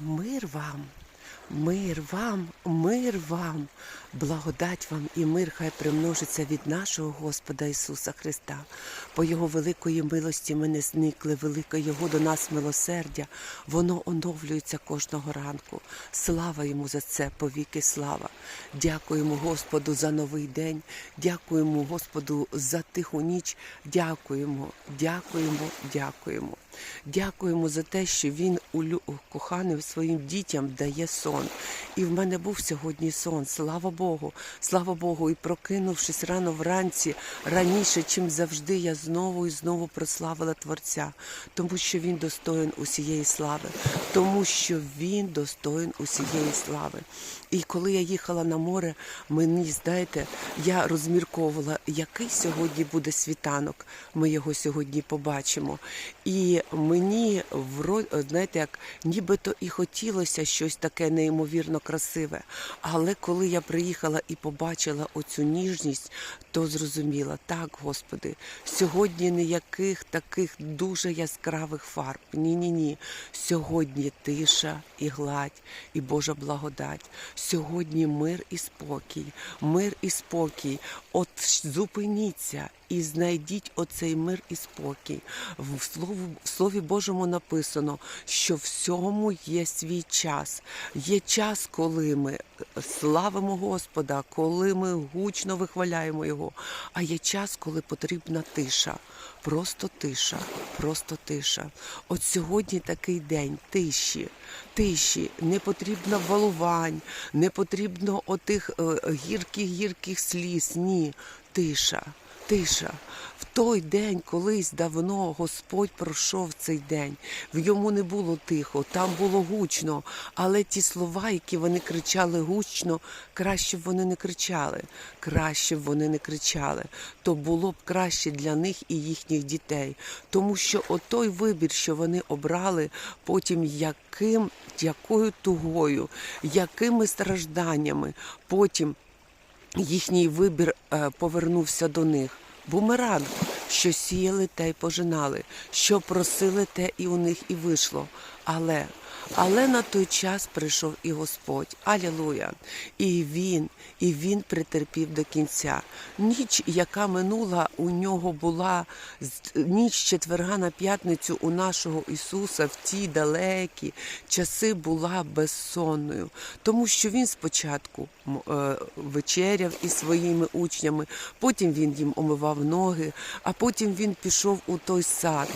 Мир вам, мир вам, мир вам, благодать вам і мир хай примножиться від нашого Господа Ісуса Христа. По Його великої милості ми не зникли, велике Його до нас милосердя, воно оновлюється кожного ранку. Слава йому за це, повіки слава. Дякуємо Господу за новий день, дякуємо Господу за тиху ніч, дякуємо, дякуємо, дякуємо. Дякуємо за те, що він улю... коханим своїм дітям дає сон. І в мене був сьогодні сон. Слава Богу, слава Богу. І прокинувшись рано вранці, раніше, чим завжди, я знову і знову прославила Творця, тому що він достоїн усієї слави, тому що він достоїн усієї слави. І коли я їхала на море, мені знаєте, я розмірковувала, який сьогодні буде світанок. Ми його сьогодні побачимо. І мені знаєте, як нібито і хотілося щось таке неймовірно красиве. Але коли я приїхала і побачила оцю ніжність, то зрозуміла, так, Господи, сьогодні ніяких таких дуже яскравих фарб. Ні, ні, ні. Сьогодні тиша і гладь, і Божа благодать. Сьогодні мир і спокій, мир і спокій. От зупиніться і знайдіть оцей мир і спокій. В Слові, в Слові Божому написано, що всьому є свій час. Є час, коли ми славимо Господа, коли ми гучно вихваляємо Його. А є час, коли потрібна тиша. Просто тиша, просто тиша. От сьогодні такий день тиші, тиші. Не потрібно валувань, не потрібно отих е, гірких-гірких сліз. Ні, тиша. Тиша. В той день, колись давно Господь пройшов цей день. В йому не було тихо, там було гучно. Але ті слова, які вони кричали гучно, краще б вони не кричали. Краще б вони не кричали. То було б краще для них і їхніх дітей. Тому що отой вибір, що вони обрали, потім яким, якою тугою, якими стражданнями, потім їхній вибір е, повернувся до них. Бумеранг, що сіяли, те й пожинали, що просили, те і у них і вийшло. Але, але на той час прийшов і Господь. Алілуя! І він, і він притерпів до кінця. Ніч, яка минула, у нього була ніч четверга на п'ятницю у нашого Ісуса в ті далекі часи була безсонною, тому що він спочатку е, вечеряв із своїми учнями, потім він їм омивав ноги, а потім він пішов у той сад.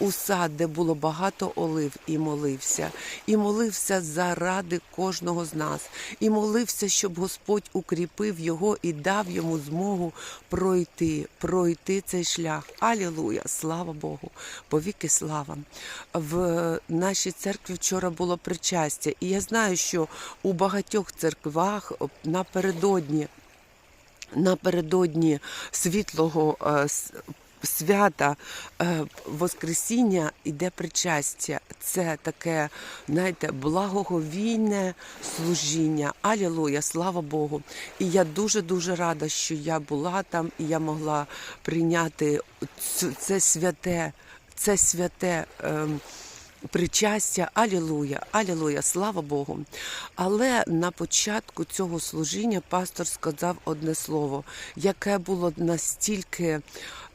У сад, де було багато олив, і молився, і молився заради кожного з нас, і молився, щоб Господь укріпив його і дав йому змогу пройти, пройти цей шлях. Алілуя! Слава Богу! Повіки слава! В нашій церкві вчора було причастя, і я знаю, що у багатьох церквах напередодні напередодні світлого е, свята е, Воскресіння іде причастя. Це таке, знаєте, благоговійне служіння. Алілуя, слава Богу. І я дуже-дуже рада, що я була там і я могла прийняти це святе, це святе. ем, Причастя, алілуя, алілуя, слава Богу. Але на початку цього служіння пастор сказав одне слово, яке було настільки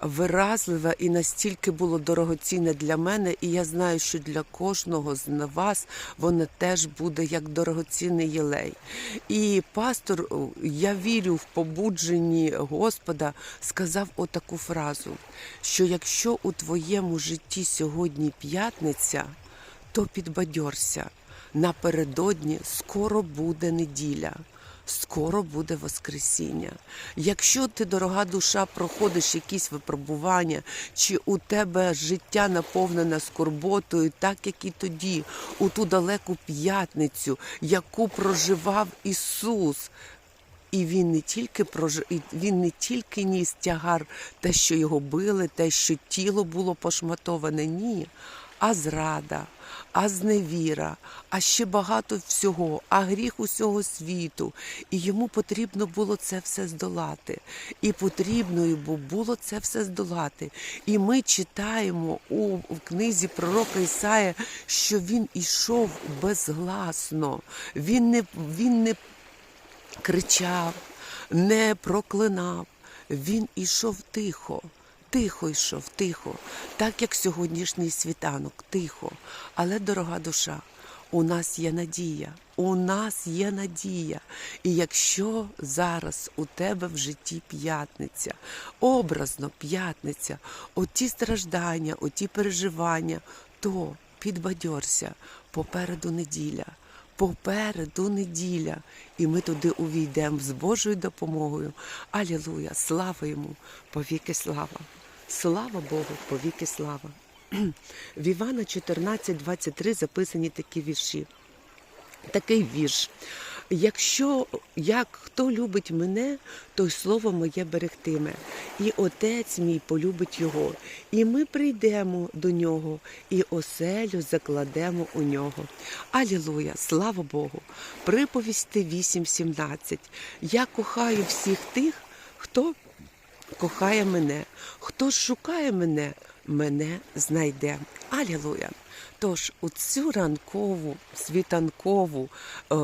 виразливе і настільки було дорогоцінне для мене, і я знаю, що для кожного з вас воно теж буде як дорогоцінний єлей. І пастор, я вірю в побудженні Господа, сказав отаку фразу, що якщо у твоєму житті сьогодні п'ятниця, то підбадьорся. Напередодні скоро буде неділя. Скоро буде Воскресіння. Якщо ти, дорога душа, проходиш якісь випробування, чи у тебе життя наповнене скорботою, так як і тоді, у ту далеку п'ятницю, яку проживав Ісус, і він не тільки прож... він не тільки ніс тягар, те, що його били, те, що тіло було пошматоване, ні. А зрада, а зневіра, а ще багато всього, а гріх усього світу. І йому потрібно було це все здолати. І потрібно йому було це все здолати. І ми читаємо у книзі пророка Ісая, що він ішов безгласно. Він не, він не кричав, не проклинав. Він ішов тихо, тихо йшов, тихо, так як сьогоднішній світанок, тихо. Але, дорога душа, у нас є надія, у нас є надія. І якщо зараз у тебе в житті п'ятниця, образно п'ятниця, оті страждання, оті переживання, то підбадьорся попереду неділя. Попереду неділя, і ми туди увійдемо з Божою допомогою. Алілуя! Слава йому! Повіки слава! Слава Богу, повіки слава! В Івана 14.23 записані такі вірші. Такий вірш. Якщо як хто любить мене, той слово моє берегтиме, і отець мій полюбить його, і ми прийдемо до нього, і оселю закладемо у нього. Алілуя, слава Богу! Приповісти 8.17. Я кохаю всіх тих, хто кохає мене, хто шукає мене, мене знайде. Алілуя! Тож у цю ранкову, світанкову, е,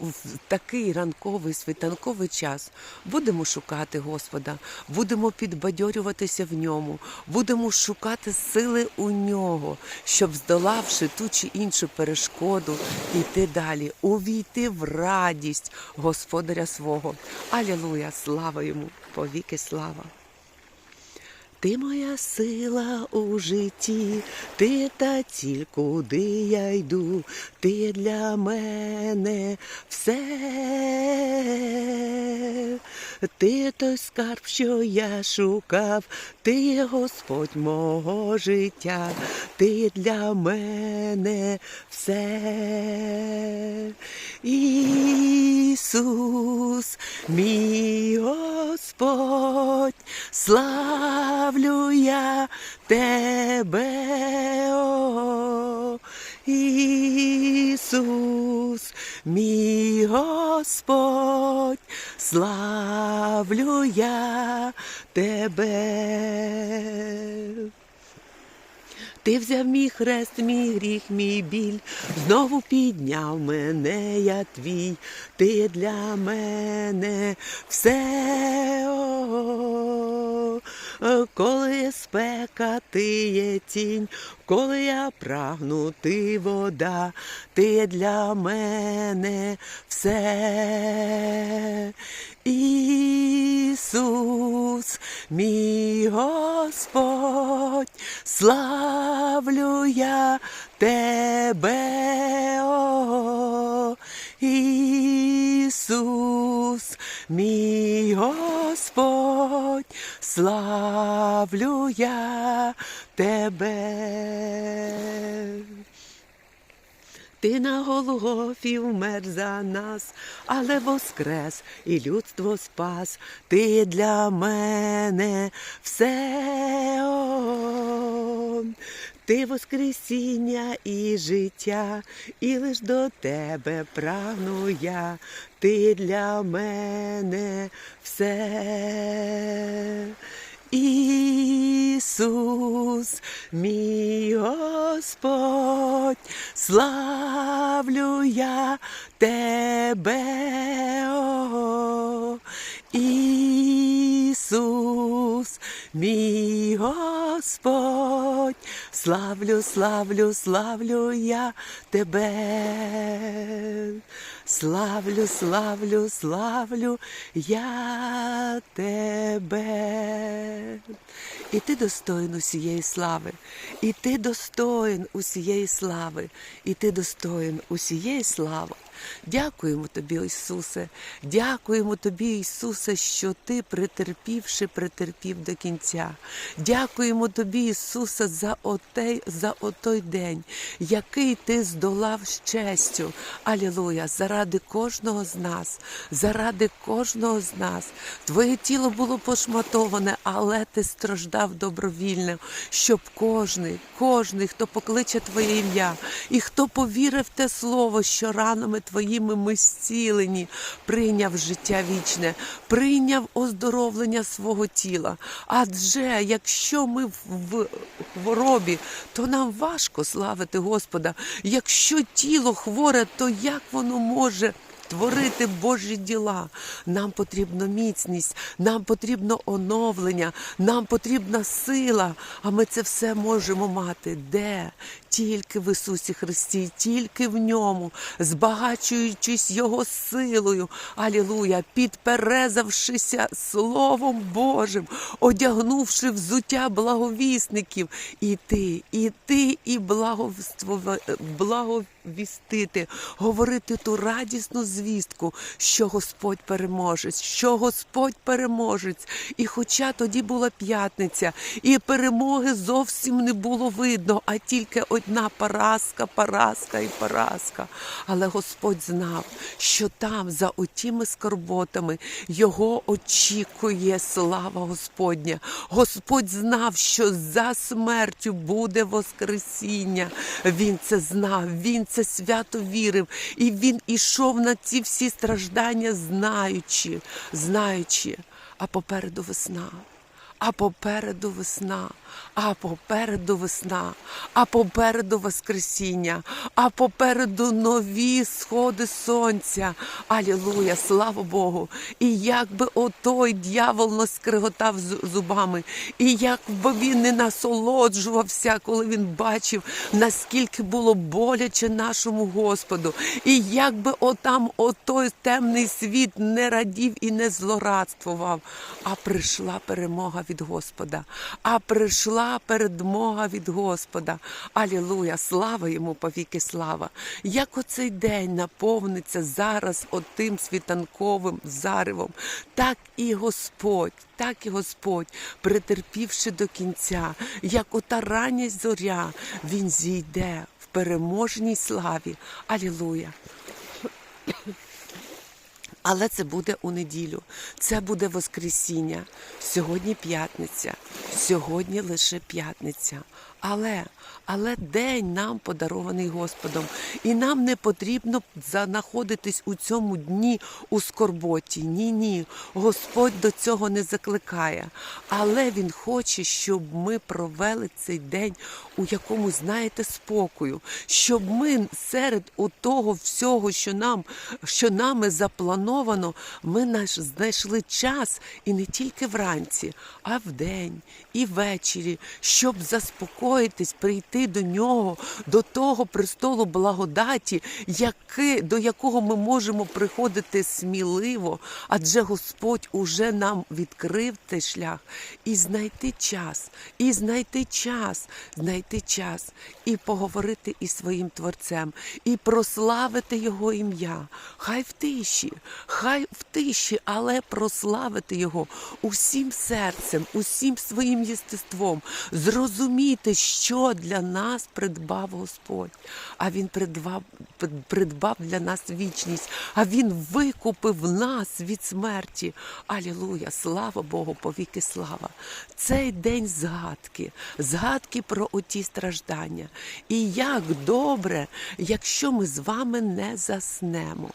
в такий ранковий світанковий час будемо шукати Господа, будемо підбадьорюватися в ньому, будемо шукати сили у нього, щоб, здолавши ту чи іншу перешкоду, йти далі, увійти в радість Господаря свого. Алілуя! Слава йому! Повіки слава! Ти моя сила у житті, ти та ціль, куди я йду, ти для мене все, ти той скарб, що я шукав, ти Господь мого життя, ти для мене все. Ісус, мій Господь, славлю я тебе, о, Ісус, мій Господь, славлю я тебе. Ти взяв мій хрест, мій гріх, мій біль, знову підняв мене, я твій, ти для мене все. Коли спека, ти є тінь, коли я прагну, ти вода, ти для мене все. Ісус, мій Господь, славлю я тебе, о, Ісус, мій Господь, славлю я тебе. Ти на Голгофі вмер за нас, але воскрес і людство спас. Ти для мене все. О, ти воскресіння і життя, і лиш до тебе прагну я. Ти для мене все. Ісус, мій Господь, славлю я тебе, о, Ісус, мій Господь, славлю, славлю, славлю я тебе. Славлю, славлю, славлю я тебе. І ти достоин усієї слави, і ти достоин усієї слави, і ти достоин усієї слави. Дякуємо тобі, Ісусе, дякуємо тобі, Ісусе, що ти, претерпівши, претерпів до кінця. Дякуємо тобі, Ісусе, за от отей, за отой день, який ти здолав з честю. Алілуя! Заради кожного з нас, заради кожного з нас. Твоє тіло було пошматоване, але ти страждав добровільно, щоб кожний, кожний, хто покличе Твоє ім'я, і хто повірив те слово, що ранами твоїми ми зцілені, прийняв життя вічне, прийняв оздоровлення свого тіла. Адже якщо ми в хворобі, то нам важко славити Господа. Якщо тіло хворе, то як воно може? Творити Божі діла. Нам потрібна міцність, нам потрібно оновлення, нам потрібна сила. А ми це все можемо мати. Де? Тільки в Ісусі Христі, тільки в ньому, збагачуючись Його силою. Алілуя, підперезавшися Словом Божим, одягнувши взуття благовісників, і ти, і ти, і благовство- благовістити, говорити ту радісну звістку, що Господь переможець, що Господь переможець. І хоча тоді була п'ятниця, і перемоги зовсім не було видно, а тільки одна поразка, поразка і поразка. Але Господь знав, що там, за отіми скорботами, його очікує слава Господня. Господь знав, що за смертю буде Воскресіння. Він це знав, він це свято вірив, і він ішов на ці всі страждання, знаючи, знаючи, а попереду весна. А попереду весна, а попереду весна, а попереду Воскресіння, а попереду нові сходи сонця. Алілуя, слава Богу! І як би отой дьявол наскриготав з- зубами, і як би він не насолоджувався, коли він бачив, наскільки було боляче нашому Господу, і як би отам отой темний світ не радів і не злорадствував, а прийшла перемога від Господа, а прийшла передмога від Господа. Алілуя, слава йому повіки слава. Як оцей день наповниться зараз отим світанковим заревом, так і Господь, так і Господь, претерпівши до кінця, як ота рання зоря, він зійде в переможній славі. Алілуя. Але це буде у неділю, це буде Воскресіння. Сьогодні п'ятниця, сьогодні лише п'ятниця. Але, але день нам подарований Господом, і нам не потрібно знаходитись у цьому дні у скорботі. Ні, ні. Господь до цього не закликає. Але Він хоче, щоб ми провели цей день у якомусь, знаєте, спокою, щоб ми серед того всього, що нам, що нами заплановано, ми наш знайшли час і не тільки вранці, а вдень і ввечері, щоб заспокоїтись, прийти до нього, до того престолу благодаті, яки, до якого ми можемо приходити сміливо, адже Господь уже нам відкрив цей шлях, і знайти час, і знайти час, знайти час, і поговорити із своїм Творцем, і прославити Його ім'я. Хай в тиші, хай в тиші, але прославити Його усім серцем, усім своїм єстеством, зрозуміти, що для нас придбав Господь. А Він придбав, придбав для нас вічність, а Він викупив нас від смерті. Алілуя! Слава Богу, повіки слава! Цей день згадки, згадки про оті страждання. І як добре, якщо ми з вами не заснемо.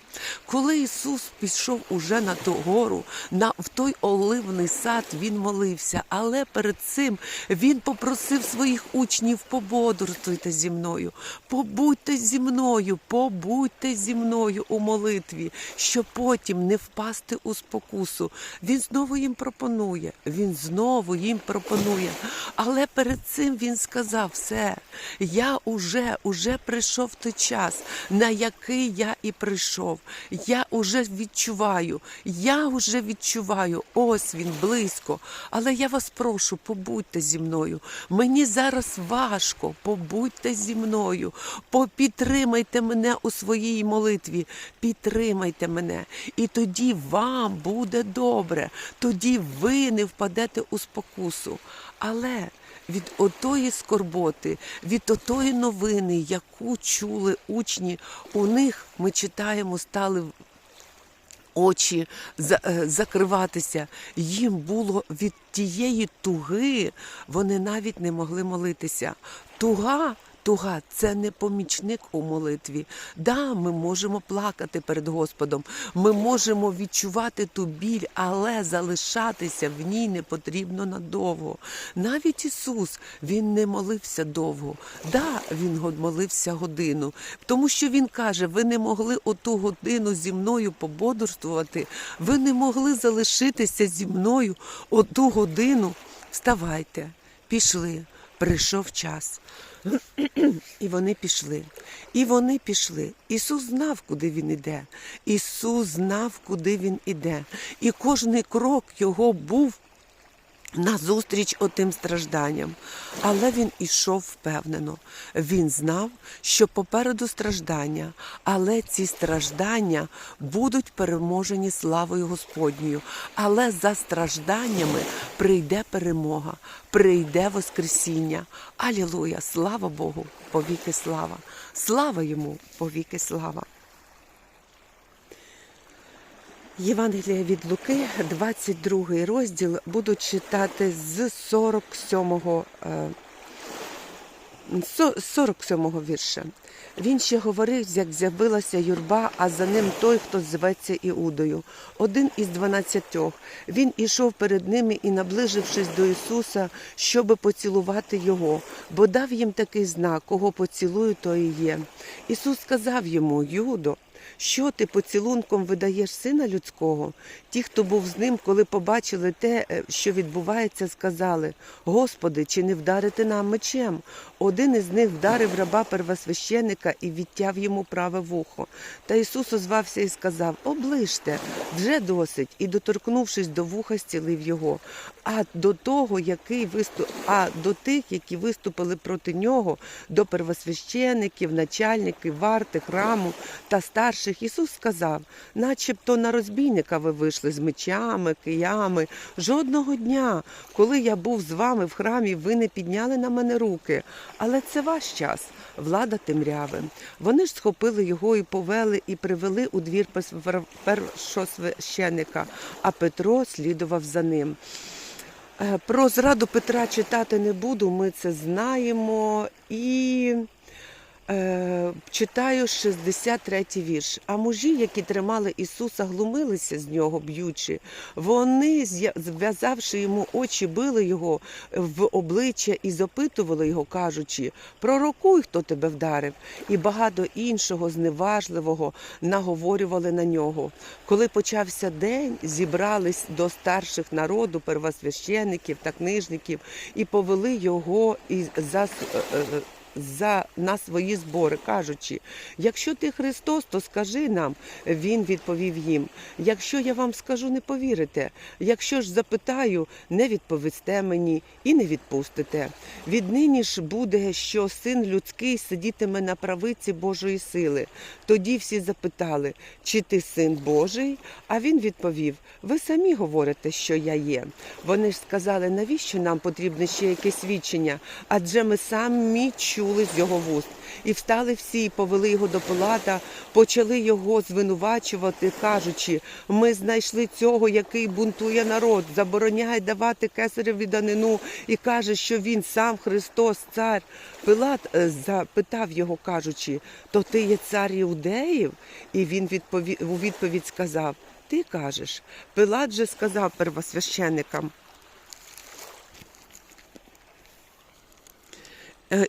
Коли Ісус пішов уже на ту гору, на, в той оливний сад, Він молився, але перед цим Він попросив своїх учнів пободрствуйте зі мною, побудьте зі мною, побудьте зі мною у молитві, щоб потім не впасти у спокусу. Він знову їм пропонує, він знову їм пропонує. Але перед цим він сказав: все, я уже, уже прийшов той час, на який я і прийшов. Я уже відчуваю, я вже відчуваю, ось він близько. Але я вас прошу, побудьте зі мною. Мені зараз важко, побудьте зі мною, попідтримайте мене у своїй молитві, підтримайте мене, і тоді вам буде добре, тоді ви не впадете у спокусу. Але від отої скорботи, від отої новини, яку чули учні. У них ми читаємо, стали очі е, закриватися. Їм було від тієї туги, вони навіть не могли молитися. Туга. Туга це не помічник у молитві. Да, ми можемо плакати перед Господом, ми можемо відчувати ту біль, але залишатися в ній не потрібно надовго. Навіть Ісус Він не молився довго. Да, Він молився годину, тому що Він каже: ви не могли оту годину зі мною пободрствувати, ви не могли залишитися зі мною оту годину. Вставайте, пішли, прийшов час. І вони пішли. І вони пішли. Ісус знав, куди він іде. Ісус знав, куди він іде. І кожний крок його був назустріч отим стражданням. Але він ішов впевнено. Він знав, що попереду страждання, але ці страждання будуть переможені славою Господньою. Але за стражданнями прийде перемога, прийде Воскресіння. Алілуя! Слава Богу! Повіки слава! Слава йому! Повіки слава! Євангелія від Луки, 22 розділ, буду читати з 47-го, е, 47-го вірша. Він ще говорив, як з'явилася юрба, а за ним той, хто зветься Іудою, один із дванадцятьох. Він ішов перед ними і, наближившись до Ісуса, щоби поцілувати його, бо дав їм такий знак, кого поцілую, то і є. Ісус сказав йому, Юдо, що ти поцілунком видаєш сина людського? Ті, хто був з ним, коли побачили те, е, що відбувається, сказали: Господи, чи не вдарити нам мечем? Один із них вдарив раба первосвященика і відтяв йому праве вухо. Та Ісус озвався і сказав: Оближте, вже досить, і доторкнувшись до вуха, зцілив його. А до того, який виступ... а до тих, які виступили проти нього, до первосвящеників, начальників, варти, храму та старших, Ісус сказав, начебто на розбійника ви вийшли з мечами, киями. Жодного дня, коли я був з вами в храмі, ви не підняли на мене руки. Але це ваш час, влада темряви. Вони ж схопили його і повели, і привели у двір першосвященика, а Петро слідував за ним. Е, Про зраду Петра читати не буду, ми це знаємо. І читаю 63 вірш. А мужі, які тримали Ісуса, глумилися з нього, б'ючи. Вони, зв'язавши йому очі, били його в обличчя і запитували його, кажучи: Пророкуй, хто тебе вдарив. І багато іншого зневажливого наговорювали на нього. Коли почався день, зібрались до старших народу, первосвящеників та книжників, і повели його і за е, е, за на свої збори, кажучи: якщо ти Христос, то скажи нам. Він відповів їм: якщо я вам скажу, не повірите. Якщо ж запитаю, не відповісте мені і не відпустите. Віднині ж буде, що син людський сидітиме на правиці Божої сили. Тоді всі запитали, чи ти син Божий? А він відповів: Ви самі говорите, що я є. Вони ж сказали, навіщо нам потрібне ще якесь свідчення? Адже ми самі чули з його вуст. І встали всі, повели його до Пилата, почали його звинувачувати, кажучи: ми знайшли цього, який бунтує народ, забороняє давати кесареві данину і каже, що він сам Христос, цар. Пилат е, запитав його, кажучи, то ти є цар іудеїв? І він відпові... у відповідь сказав: Ти кажеш. Пилат же сказав первосвященикам.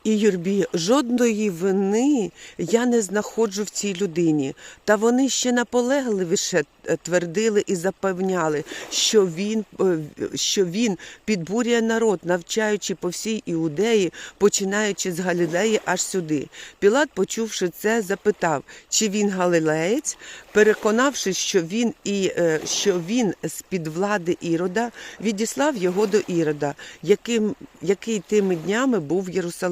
І Юрбі, жодної вини я не знаходжу в цій людині. Та вони ще наполегливіше е, твердили і запевняли, що він, е, що він підбурює народ, навчаючи по всій іудеї, починаючи з Галілеї аж сюди. Пілат, почувши це, запитав, чи він галилеєць, переконавшись, що він і е, що він з під влади Ірода, відіслав його до Ірода, яким, який тими днями був в Єрусалимі.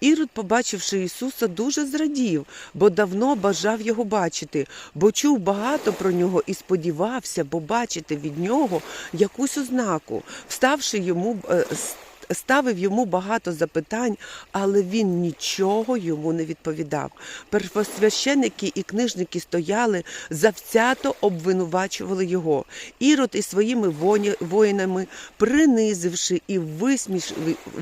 Ірод, побачивши Ісуса, дуже зрадів, бо давно бажав його бачити, бо чув багато про нього і сподівався побачити від нього якусь ознаку. Вставши йому е, ставив йому багато запитань, але він нічого йому не відповідав. Первосвященники і книжники стояли, завзято обвинувачували його. Ірод із своїми воїнами, принизивши і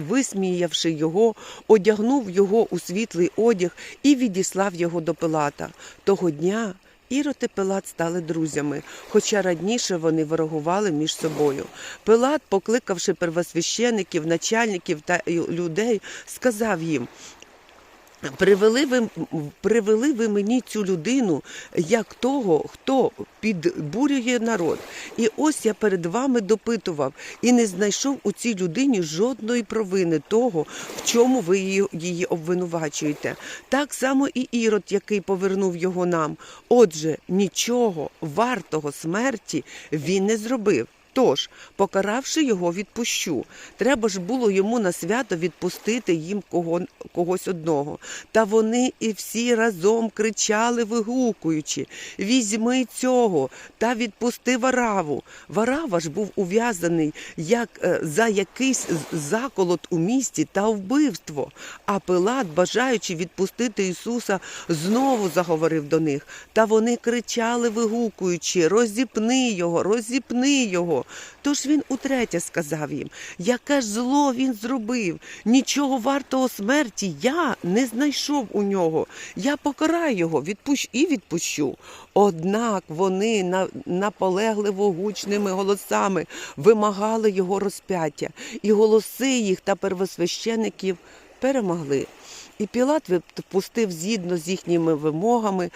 висміявши його, одягнув його у світлий одяг і відіслав його до Пилата. Того дня Ірод і Пилат стали друзями, хоча раніше вони ворогували між собою. Пилат, покликавши первосвящеників, начальників та людей, сказав їм. Привели ви, привели ви мені цю людину як того, хто підбурює народ. І ось я перед вами допитував і не знайшов у цій людині жодної провини того, в чому ви її, її обвинувачуєте. Так само і Ірод, який повернув його нам. Отже, нічого вартого смерті він не зробив. Тож, покаравши його, відпущу. Треба ж було йому на свято відпустити їм кого, когось одного. Та вони і всі разом кричали, вигукуючи: Візьми цього та відпусти вараву. Варава ж був ув'язаний як е, за якийсь заколот у місті та вбивство. А Пилат, бажаючи відпустити Ісуса, знову заговорив до них. Та вони кричали, вигукуючи: Розіпни його, розіпни його. Тож він утретє сказав їм, яке ж зло він зробив. Нічого вартого смерті я не знайшов у нього. Я покараю його, відпущ і відпущу. Однак вони наполегливо гучними голосами вимагали його розп'яття, і голоси їх та первосвящеників перемогли. І Пілат відпустив згідно з їхніми вимогами.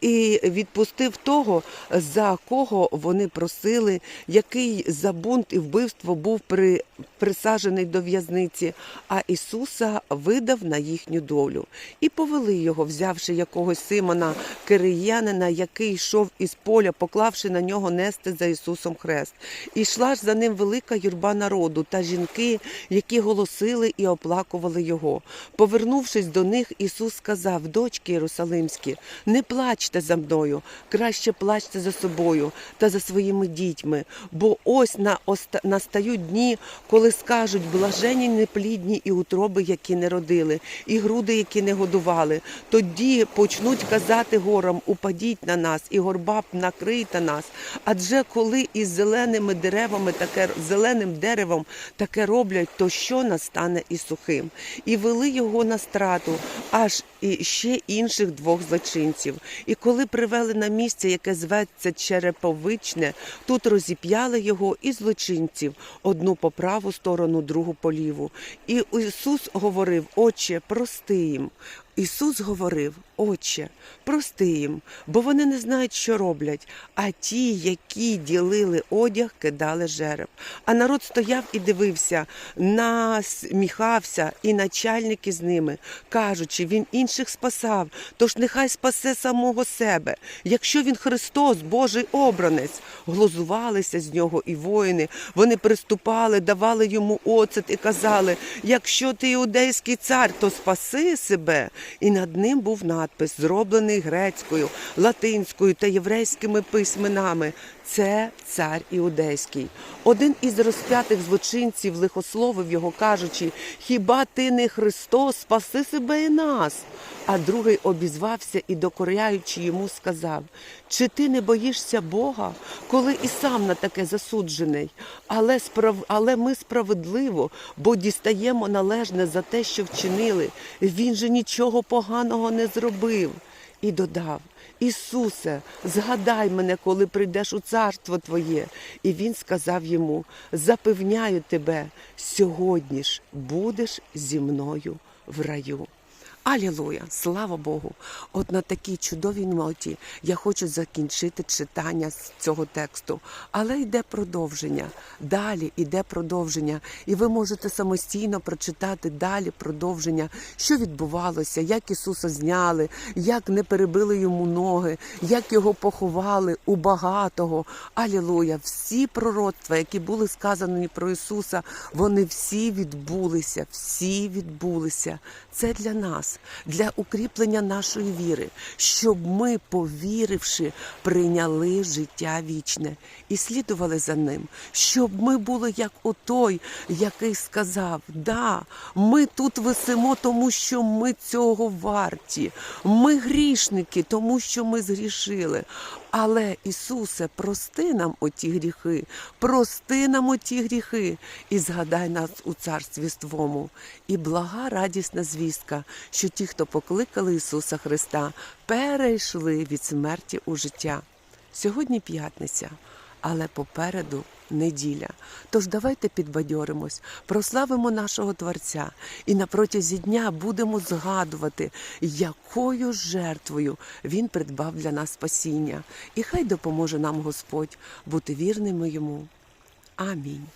І відпустив того, за кого вони просили, який за бунт і вбивство був при, присаджений до в'язниці, а Ісуса видав на їхню долю. І повели його, взявши якогось Симона Кириянина, який йшов із поля, поклавши на нього нести за Ісусом хрест. І йшла ж за ним велика юрба народу та жінки, які голосили і оплакували його. Повернувшись до них, Ісус сказав: Дочки Єрусалимські, не плачте за мною, краще плачте за собою та за своїми дітьми, бо ось на оста... настають дні, коли скажуть блажені неплідні і утроби, які не родили, і груди, які не годували. Тоді почнуть казати горам: упадіть на нас, і горба накрийте нас. Адже коли із зеленими деревами таке зеленим деревом таке роблять, то що настане і сухим? І вели його на страту, аж і ще інших двох злочинців. І коли привели на місце, яке зветься Череповичне, тут розіп'яли його і злочинців одну по праву сторону, другу по ліву. І Ісус говорив: Отче, прости їм. Ісус говорив, Отче, прости їм, бо вони не знають, що роблять. А ті, які ділили одяг, кидали жереб. А народ стояв і дивився, насміхався, і начальники з ними, кажучи, він інших спасав, тож нехай спасе самого себе. Якщо він Христос, Божий обранець, глузувалися з нього і воїни. Вони приступали, давали йому оцет і казали: якщо ти іудейський цар, то спаси себе. І над ним був надпис, зроблений грецькою, латинською та єврейськими письменами. Це цар іудейський. Один із розп'ятих злочинців лихословив його, кажучи: Хіба ти не Христос, спаси себе і нас? А другий обізвався і, докоряючи йому, сказав: Чи ти не боїшся Бога, коли і сам на таке засуджений? Але справ... але ми справедливо, бо дістаємо належне за те, що вчинили. Він же нічого поганого не зробив. І додав: Ісусе, згадай мене, коли прийдеш у царство Твоє. І він сказав йому: Запевняю тебе, сьогодні ж будеш зі мною в раю. Алілуя, слава Богу! От на такій чудовій ноті я хочу закінчити читання з цього тексту. Але йде продовження. Далі йде продовження. І ви можете самостійно прочитати далі продовження, що відбувалося, як Ісуса зняли, як не перебили йому ноги, як його поховали у багатого. Алілуя! Всі пророцтва, які були сказані про Ісуса, вони всі відбулися, всі відбулися. Це для для укріплення нашої віри, щоб ми, повіривши, прийняли життя вічне і слідували за ним, щоб ми були як отой, який сказав: Да, ми тут висимо, тому що ми цього варті. Ми грішники, тому що ми згрішили. Але Ісусе, прости нам оті гріхи, прости нам оті гріхи і згадай нас у царстві Твому. І блага радісна звістка, що ті, хто покликали Ісуса Христа, перейшли від смерті у життя. Сьогодні п'ятниця, але попереду неділя. Тож давайте підбадьоримось, прославимо нашого Творця і на протязі дня будемо згадувати, якою жертвою Він придбав для нас спасіння. І хай допоможе нам Господь бути вірними йому. Амінь.